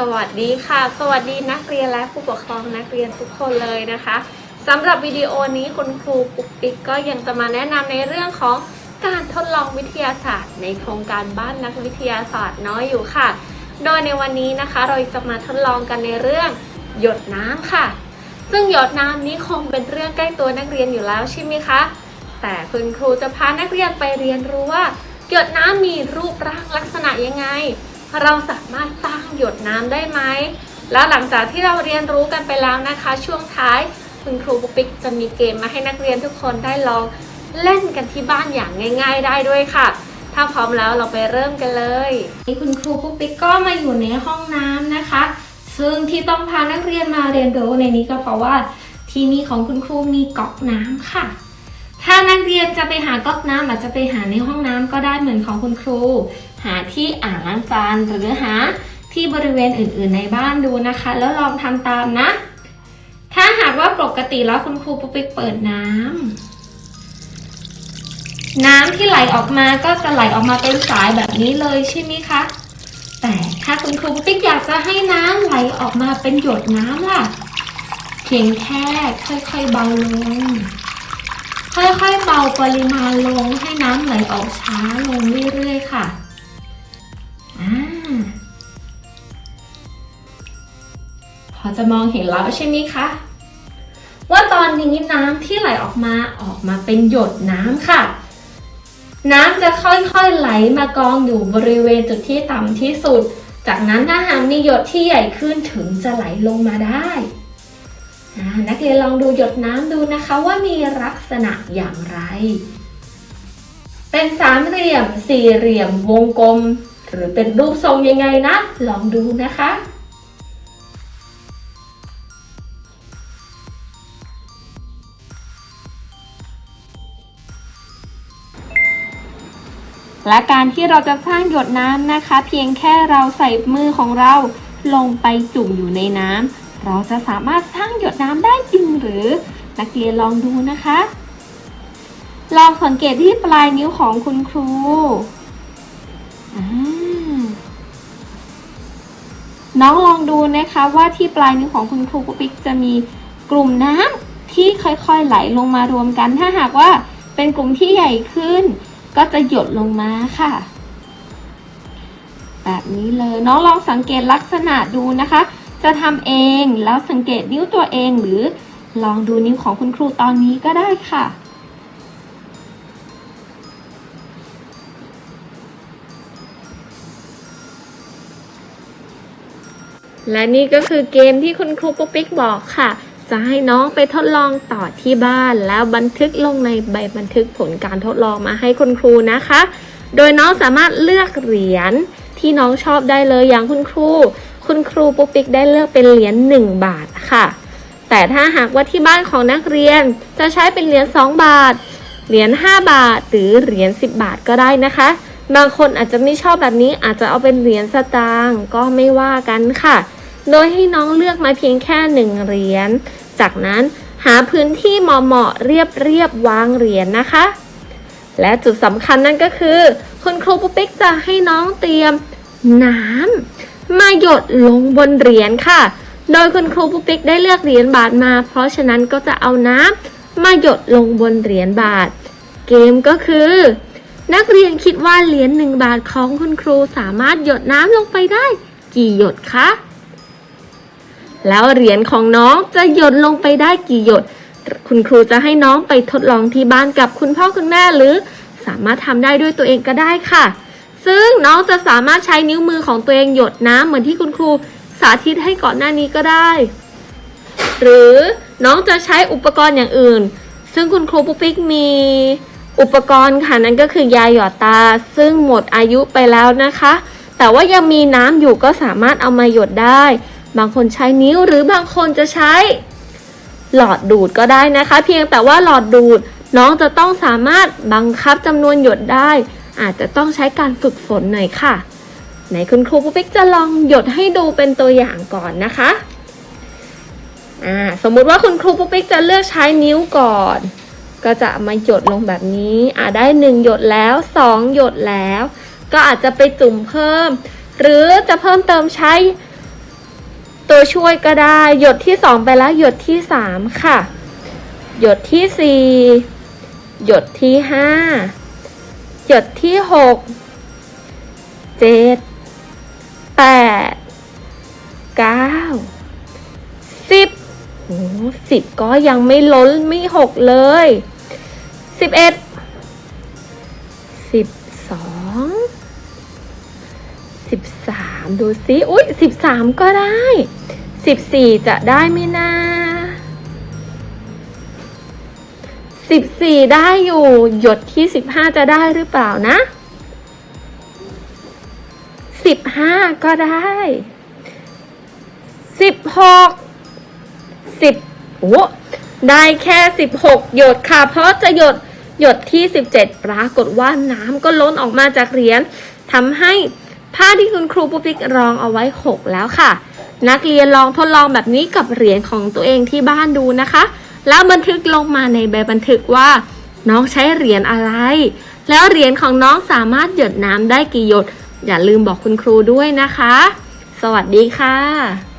สวัสดีค่ะ สวัสดีนักเรียนและผู้ปกครองนักเรียนทุกคนเลยนะคะสำหรับวิดีโอนี้คุณครูปุ๊กปิ๊กก็ยังจะมาแนะนำในเรื่องของการทดลองวิทยาศาสตร์ ในโครงการบ้านนักวิทยาศาสตร์น้อยอยู่ค่ะ โดยในวันนี้นะคะ เราจะมาทดลองกันในเรื่องหยดน้ำค่ะ ซึ่งหยดน้ำนี้คงเป็นเรื่องใกล้ตัวนักเรียนอยู่แล้วใช่ไหมคะแต่คุณครูจะพานักเรียนไปเรียนรู้ว่าหยดน้ำมีรูปร่างลักษณะยังไง เราสามารถสร้างหยดน้ำได้ไหม แล้วหลังจากที่เราเรียนรู้กันไปแล้วนะคะ ช่วงท้ายคุณครูปุ๊กปิ๊กจะมีเกมมาให้นักเรียนทุกคนได้ลองเล่นกันที่บ้านอย่างง่าย ๆ ได้ด้วยค่ะ ถ้าพร้อมแล้วเราไปเริ่มกันเลยนี่คุณครูปุ๊กปิ๊กก็มาอยู่ในห้องน้ำนะคะ ซึ่งที่ต้องพานักเรียนมาเรียนรู้ในนี้ก็เพราะว่าที่นี่ของคุณครูมีก๊อกน้ำค่ะ ถ้านักเรียนจะไปหาก๊อกน้ำอาจจะไปหาในห้องน้ำก็ได้เหมือนของคุณครู หาที่อ่างล้างจานหรือหาที่บริเวณอื่น ๆ ในบ้านดูนะคะ แล้วลองทำตามนะ ถ้าหากว่าปกติแล้วคุณครูปุ๊กปิ๊กเปิดน้ำน้ำที่ไหลออกมาก็จะไหลออกมาเป็นสายแบบนี้เลยใช่ไหมคะ แต่ถ้าคุณครูปุ๊กปิ๊กอยากจะให้น้ำไหลออกมาเป็นหยดน้ำล่ะ เพียงแค่ค่อยๆเบาลง ค่อยๆเบาปริมาณลงให้น้ำไหลออกช้าลงเรื่อยๆค่ะอ่าพอจะมองเห็นแล้วใช่ไหมคะ ว่าตอนนี้น้ำที่ไหลออกมาออกมาเป็นหยดน้ำค่ะ น้ำจะค่อยๆไหลมากองอยู่บริเวณจุดที่ต่ำที่สุด จากนั้นถ้าหากมีหยดที่ใหญ่ขึ้นถึงจะไหลลงมาได้ นักเรียนลองดูหยดน้ำดูนะคะว่ามีลักษณะอย่างไร เป็นสามเหลี่ยม สี่เหลี่ยม วงกลม หรือเป็นรูปทรงยังไงนะ ลองดูนะคะ และการที่เราจะสร้างหยดน้ำนะคะ เพียงแค่เราใส่มือของเราลงไปจุ่มอยู่ในน้ำ เราจะสามารถสร้างหยดน้ำได้จริงหรือ นักเรียนลองดูนะคะ ลองสังเกตที่ปลายนิ้วของคุณครูน้องลองดูนะคะว่าที่ปลายนิ้วของคุณครูปุ๊กปิ๊กจะมีกลุ่มน้ำที่ค่อยๆไหลลงมารวมกัน ถ้าหากว่าเป็นกลุ่มที่ใหญ่ขึ้น ก็จะหยดลงมาค่ะ แบบนี้เลยน้องลองสังเกตลักษณะดูนะคะ จะทำเองแล้วสังเกตนิ้วตัวเองหรือลองดูนิ้วของคุณครูตอนนี้ก็ได้ค่ะ และนี่ก็คือเกมที่คุณครูปุ๊กปิ๊กบอกค่ะ จะให้น้องไปทดลองต่อที่บ้าน แล้วบันทึกลงในใบบันทึกผลการทดลองมาให้คุณครูนะคะ โดยน้องสามารถเลือกเหรียญที่น้องชอบได้เลยอย่างคุณครู คุณครูปุ๊กปิ๊กได้เลือกเป็นเหรียญ1บาทค่ะ แต่ถ้าหากว่าที่บ้านของนักเรียนจะใช้เป็นเหรียญ2บาท เหรียญ5บาท หรือเหรียญ10 บาทก็ได้นะคะ บางคนอาจจะไม่ชอบแบบนี้อาจจะเอาเป็นเหรียญสตางค์ก็ไม่ว่ากันค่ะ โดยให้น้องเลือกมาเพียงแค่หนึ่งเหรียญ จากนั้นหาพื้นที่เหมาะๆเรียบเรียบๆวางเหรียญนะคะ และจุดสำคัญนั่นก็คือ คุณครูปุ๊กปิ๊กจะให้น้องเตรียมน้ำ มาหยดลงบนเหรียญค่ะ โดยคุณครูปุ๊กปิ๊กได้เลือกเหรียญบาทมา เพราะฉะนั้นก็จะเอาน้ำมาหยดลงบนเหรียญบาท เกมก็คือ นักเรียนคิดว่าเหรียญหนึ่งบาทของคุณครูสามารถหยดน้ำลงไปได้ กี่หยดคะ แล้วเหรียญของน้องจะหยดลงไปได้กี่หยด คุณครูจะให้น้องไปทดลองที่บ้านกับคุณพ่อคุณแม่หรือ สามารถทำได้ด้วยตัวเองก็ได้ค่ะ ซึ่งน้องจะสามารถใช้นิ้วมือของตัวเองหยดน้ำเหมือนที่คุณครูสาธิตให้ก่อนหน้านี้ก็ได้ หรือน้องจะใช้อุปกรณ์อย่างอื่น ซึ่งคุณครูปุ๊กปิ๊กมีอุปกรณ์ค่ะนั่นก็คือยาหยอดตา ซึ่งหมดอายุไปแล้วนะคะ แต่ว่ายังมีน้ำอยู่ก็สามารถเอามาหยดได้ บางคนใช้นิ้วหรือบางคนจะใช้ หลอดดูดก็ได้นะคะ เพียงแต่ว่าหลอดดูดน้องจะต้องสามารถบังคับจำนวนหยดได้ อาจจะต้องใช้การฝึกฝนหน่อยค่ะไหนคุณครูปุ๊กปิ๊กจะลองหยดให้ดูเป็นตัวอย่างก่อนนะคะอ่าสมมุติว่าคุณครูปุ๊กปิ๊กจะเลือกใช้นิ้วก่อน ก็จะมาหยดลงแบบนี้อ่าได้หนึ่งหยดแล้วสองหยดแล้ว ก็อาจจะไปจุ่มเพิ่ม หรือจะเพิ่มเติมใช้ ตัวช่วยก็ได้ หยดที่สองไปแล้วหยดที่สามค่ะ หยดที่สี่หยดที่ห้า หยดที่หกเจ็ดแปดเก้าสิบโอ้สิบก็ยังไม่ล้นไม่หกเลยสิบเอ็ดสิบสองสิบสามดูซิ อุ้ยสิบสามก็ได้สิบสี่จะได้ไม่น่า 14 ได้อยู่ หยดที่ 15 จะได้หรือเปล่านะ 15 ก็ได้ 16 10โอ้ได้แค่ 16 หยดค่ะ เพราะจะหยดหยดที่ 17 ปรากฏว่าน้ำก็ล้นออกมาจากเหรียญทำให้ผ้าที่คุณครูปุ๊ปิกรองเอาไว้ 6 แล้วค่ะ นักเรียนลองทดลองแบบนี้กับเหรียญของตัวเองที่บ้านดูนะคะ แล้วบันทึกลงมาในใบบันทึกว่า น้องใช้เหรียญอะไร แล้วเหรียญของน้องสามารถหยดน้ำได้กี่หยด อย่าลืมบอกคุณครูด้วยนะคะ สวัสดีค่ะ